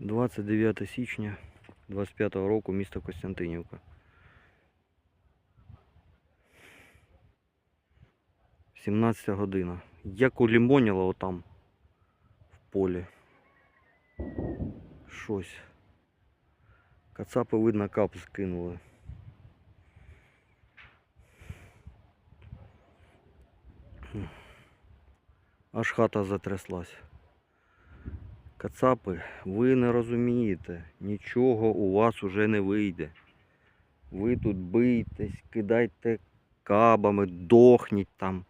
29 січня 25 року, місто Костянтинівка. Сімнадцята година. Як улімоніло отам в полі. Щось. Кацапи, видно, кап скинули. Аж хата затряслась. Кацапи, ви не розумієте, нічого у вас уже не вийде. Ви тут бийтесь, кидайте кабами, дохніть там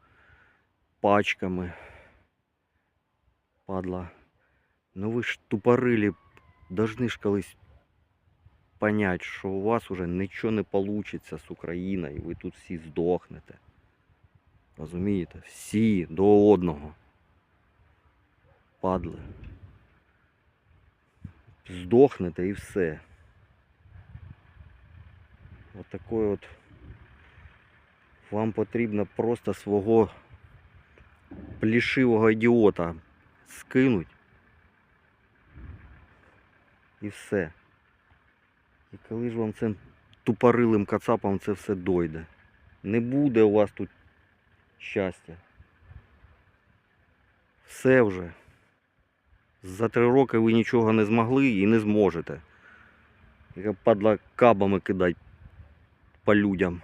пачками. Падла. Ну ви ж тупорилі, должны ж колись понять, що у вас уже нічого не получиться з Україною, ви тут всі здохнете. Розумієте? Всі до одного. Падли. Здохнете і все. От такой от. Вам потрібно просто свого плішивого ідіота скинуть. І все. І коли ж вам цим тупорилим кацапам це все дойде? Не буде у вас тут щастя. Все вже. За три роки ви нічого не змогли і не зможете. Яка падла кабами кидать по людям,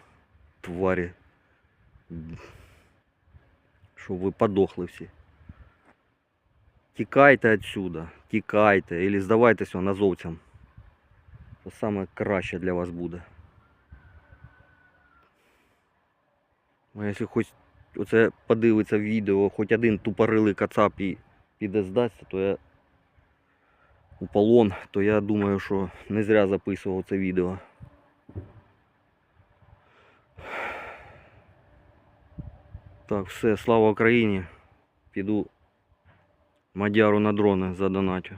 тварі. Щоб ви подохли всі. Тікайте отсюда, тікайте, или здавайтесь он азовцям. Це саме краще для вас буде. Якщо хоч оце подивиться відео, хоч один тупорилий кацап і піде здасться, то я у полон, то я думаю, що не зря записував це відео. Так, все, слава Україні. Піду Мадяру на дрони задонатю.